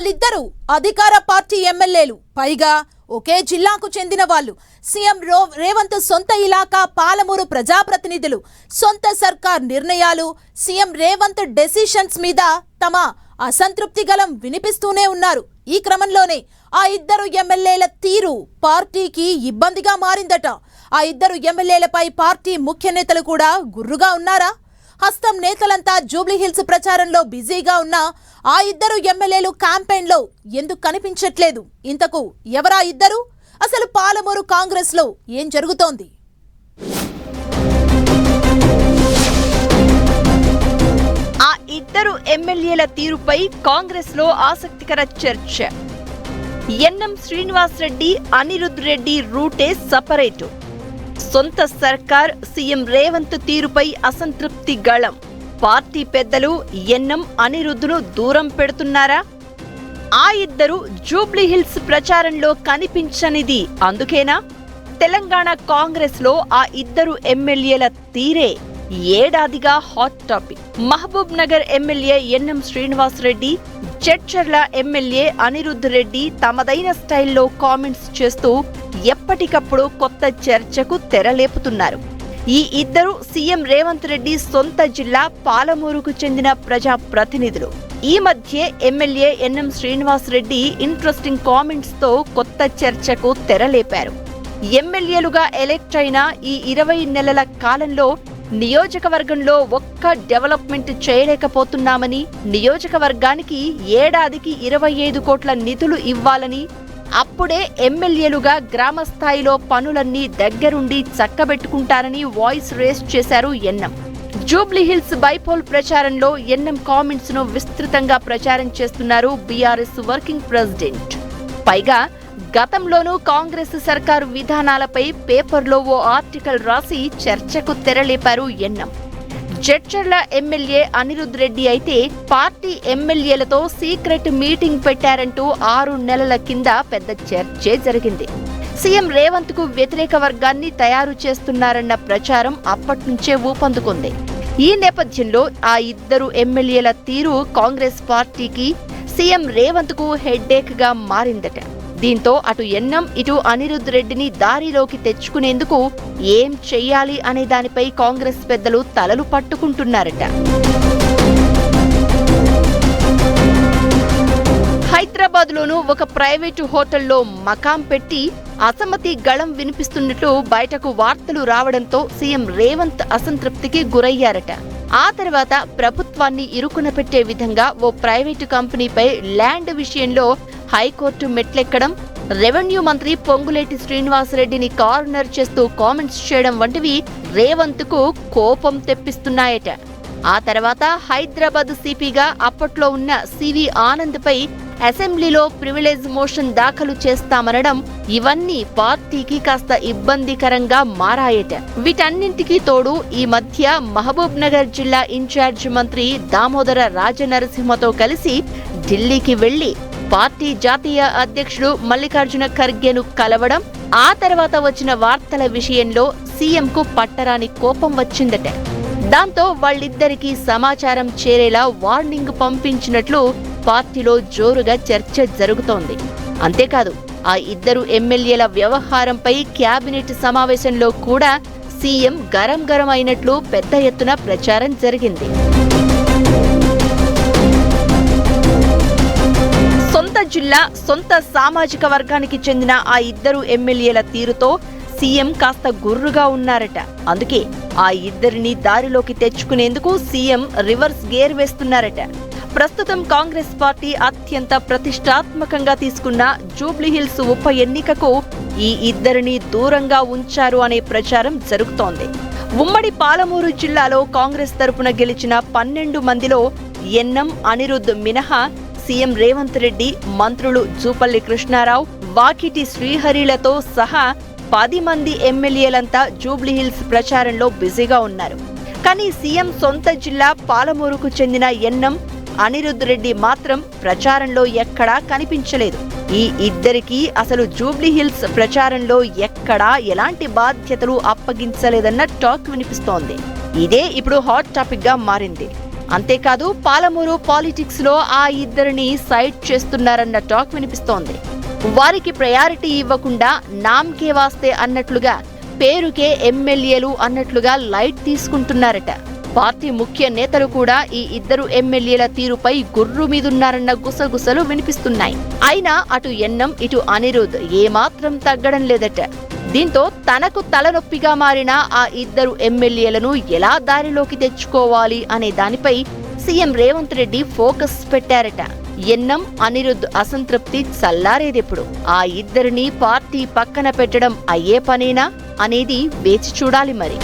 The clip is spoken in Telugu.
వాళ్ళిద్దరూ అధికార పార్టీ ఎమ్మెల్యేలు. పైగా ఒకే జిల్లాకు చెందిన వాళ్ళు. సీఎం రో రేవంత్ సొంత ఇలాకా పాలమూరు ప్రజాప్రతినిధులు. సొంత సర్కార్ నిర్ణయాలు సీఎం రేవంత్ డెసిషన్స్ మీద తమ అసంతృప్తి గలం వినిపిస్తూనే ఉన్నారు. ఈ క్రమంలోనే ఆ ఇద్దరు ఎమ్మెల్యేల తీరు పార్టీకి ఇబ్బందిగా మారిందట. ఆ ఇద్దరు ఎమ్మెల్యేలపై పార్టీ ముఖ్య నేతలు కూడా గుర్రుగా ఉన్నారా? హస్తం నేతలంతా జూబ్లీహిల్స్ ప్రచారంలో బిజీగా ఉన్నా ఆ ఇద్దరు ఎమ్మెల్యేలు క్యాంపెయిన్లో ఎందుకు కనిపించట్లేదు? ఇంతకు ఎవరా ఇద్దరు? అసలు పాలమూరు కాంగ్రెస్లో ఏం జరుగుతోంది? ఆ ఇద్దరు ఎమ్మెల్యేల తీరుపై కాంగ్రెస్లో ఆసక్తికర చర్చ. ఎన్ఎం శ్రీనివాస్ రెడ్డి అనిరుద్ రెడ్డి రూటే సపరేటు. సొంత సర్కార్ సీఎం రేవంత్ తీరుపై అసంతృప్తి గళం. పార్టీ పెద్దలు ఎన్ఎం అనిరుద్ధును దూరం పెడుతున్నారా? ఆ ఇద్దరు జూబ్లీహిల్స్ ప్రచారంలో కనిపించనిది అందుకేనా? తెలంగాణ కాంగ్రెస్లో ఆ ఇద్దరు ఎమ్మెల్యేల తీరే ఏడాదిగా hot topic. Mahabubnagar MLA NM Srinivas Reddy Jadcherla MLA Anirudh Reddy తమదైన స్టైల్లో కామెంట్స్ చేస్తూ ఎప్పటికప్పుడు కొత్త చర్చకు తెరలేపుతున్నారు. ఈ ఇద్దరు సీఎం రేవంత్ రెడ్డి సొంత జిల్లా పాలమూరుకు చెందిన ప్రజా ప్రతినిధులు ఈ మధ్య MLA NM Srinivas Reddy interesting కామెంట్స్తో కొత్త చర్చకు తెరలేపారు. ఎమ్మెల్యేలుగా ఎలెక్ట్ అయిన ఈ ఇరవై నెలల కాలంలో నియోజకవర్గంలో ఒక్క డెవలప్మెంట్ చేయలేకపోతున్నామని నియోజకవర్గానికి ఏడాదికి ఇరవై ఐదు కోట్ల నిధులు ఇవ్వాలని అప్పుడే ఎమ్మెల్యేలుగా గ్రామ స్థాయిలో పనులన్నీ దగ్గరుండి చక్కబెట్టుకుంటారని వాయిస్ రేస్ చేశారు ఎన్ఎం. జూబ్లీహిల్స్ బైపోల్ ప్రచారంలో ఎన్ఎం కామెంట్స్ను విస్తృతంగా ప్రచారం చేస్తున్నారు బీఆర్ఎస్ వర్కింగ్ ప్రెసిడెంట్. పైగా గతంలోనూ కాంగ్రెస్ సర్కారు విధానాలపై పేపర్లో ఓ ఆర్టికల్ రాసి చర్చకు తెరలేపారు ఎన్ఎం. జడ్చర్ల ఎమ్మెల్యే అనిరుద్ రెడ్డి అయితే పార్టీ ఎమ్మెల్యేలతో సీక్రెట్ మీటింగ్ పెట్టారంటూ ఆరు నెలల కింద పెద్ద చర్చే జరిగింది. సీఎం రేవంత్కు వ్యతిరేక వర్గాన్ని తయారు చేస్తున్నారన్న ప్రచారం అప్పట్నుంచే ఊపందుకుంది. ఈ నేపథ్యంలో ఆ ఇద్దరు ఎమ్మెల్యేల తీరు కాంగ్రెస్ పార్టీకి సీఎం రేవంత్కు హెడ్డేక్గా మారిందట. దీంతో అటు ఎన్నం ఇటు అనిరుద్ రెడ్డిని దారిలోకి తెచ్చుకునేందుకు ఏం చెయ్యాలి అనే దానిపై కాంగ్రెస్ పెద్దలు తలలు పట్టుకుంటున్నారట. హైదరాబాద్ లోను ఒక ప్రైవేటు హోటల్లో మకాం పెట్టి అసమ్మతి గళం వినిపిస్తున్నట్లు బయటకు వార్తలు రావడంతో సీఎం రేవంత్ అసంతృప్తికి గురయ్యారట. ఆ తర్వాత ప్రభుత్వాన్ని ఇరుకున పెట్టే విధంగా ఓ ప్రైవేటు కంపెనీపై ల్యాండ్ విషయంలో హైకోర్టు మెట్లెక్కడం రెవెన్యూ మంత్రి పొంగులేటి శ్రీనివాసరెడ్డిని కార్నర్ చేస్తూ కామెంట్స్ చేయడం వంటివి రేవంత్కు కోపం తెప్పిస్తున్నాయట. ఆ తర్వాత హైదరాబాద్ సిపిగా అప్పట్లో ఉన్న సివి ఆనంద్పై అసెంబ్లీలో ప్రివిలేజ్ మోషన్ దాఖలు చేస్తామనడం ఇవన్నీ పార్టీకి కాస్త ఇబ్బందికరంగా మారాయట. వీటన్నింటికీ తోడు ఈ మధ్య మహబూబ్ నగర్ జిల్లా ఇన్ఛార్జ్ మంత్రి దామోదర రాజనరసింహతో కలిసి ఢిల్లీకి వెళ్ళి పార్టీ జాతీయ అధ్యక్షుడు మల్లికార్జున ఖర్గేను కలవడం ఆ తర్వాత వచ్చిన వార్తల విషయంలో సీఎంకు పట్టరాని కోపం వచ్చిందట. దాంతో వాళ్ళిద్దరికీ సమాచారం చేరేలా వార్నింగ్ పంపించినట్లు పార్టీలో జోరుగా చర్చ జరుగుతోంది. అంతేకాదు ఆ ఇద్దరు ఎమ్మెల్యేల వ్యవహారంపై క్యాబినెట్ సమావేశంలో కూడా సీఎం గరం గరం అయినట్లు పెద్ద ఎత్తున ప్రచారం జరిగింది. జిల్లా సొంత సామాజిక వర్గానికి చెందిన ఆ ఇద్దరు ఎమ్మెల్యేల తీరుతో సీఎం కాస్త గుర్రుగా ఉన్నారట. అందుకే ఆ ఇద్దరిని దారిలోకి తెచ్చుకునేందుకు సీఎం రివర్స్ గేర్ వేస్తున్నారట. ప్రస్తుతం కాంగ్రెస్ పార్టీ అత్యంత ప్రతిష్టాత్మకంగా తీసుకున్న జూబ్లీహిల్స్ ఉప ఎన్నికకు ఈ ఇద్దరిని దూరంగా ఉంచారు అనే ప్రచారం జరుగుతోంది. ఉమ్మడి పాలమూరు జిల్లాలో కాంగ్రెస్ తరపున గెలిచిన పన్నెండు మందిలో ఎన్ఎం అనిరుద్ మినహా సీఎం రేవంత్ రెడ్డి మంత్రులు జూపల్లి కృష్ణారావు వాకిటి శ్రీహరిలతో సహా పది మంది ఎమ్మెల్యేలంతా జూబ్లీహిల్స్ ప్రచారంలో బిజీగా ఉన్నారు. కానీ సీఎం సొంత జిల్లా పాలమూరుకు చెందిన ఎన్నం అనిరుద్ రెడ్డి మాత్రం ప్రచారంలో ఎక్కడా కనిపించలేదు. ఈ ఇద్దరికి అసలు జూబ్లీహిల్స్ ప్రచారంలో ఎక్కడా ఎలాంటి బాధ్యతలు అప్పగించలేదన్న టాక్ వినిపిస్తోంది. ఇదే ఇప్పుడు హాట్ టాపిక్గా మారింది. అంతేకాదు పాలమూరు పాలిటిక్స్లో ఆ ఇద్దరిని సైడ్ చేస్తున్నారన్న టాక్ వినిపిస్తోంది. వారికి ప్రయారిటీ ఇవ్వకుండా నామ్కే వాస్తే అన్నట్లుగా పేరుకే ఎమ్మెల్యేలు అన్నట్లుగా లైట్ తీసుకుంటున్నారట. పార్టీ ముఖ్య నేతలు కూడా ఈ ఇద్దరు ఎమ్మెల్యేల తీరుపై గుర్రు మీదున్నారన్న గుసగుసలు వినిపిస్తున్నాయి. అయినా అటు ఎన్నం ఇటు అనిరుద్ ఏమాత్రం తగ్గడం లేదట. దీంతో తనకు తలనొప్పిగా మారిన ఆ ఇద్దరు ఎమ్మెల్యేలను ఎలా దారిలోకి తెచ్చుకోవాలి అనే దానిపై సీఎం రేవంత్ రెడ్డి ఫోకస్ పెట్టారట. ఎన్నం అనిరుద్ అసంతృప్తి చల్లారేదెప్పుడు? ఆ ఇద్దరిని పార్టీ పక్కన పెట్టడం అయ్యే పనేనా? అనేది వేచి చూడాలి మరి.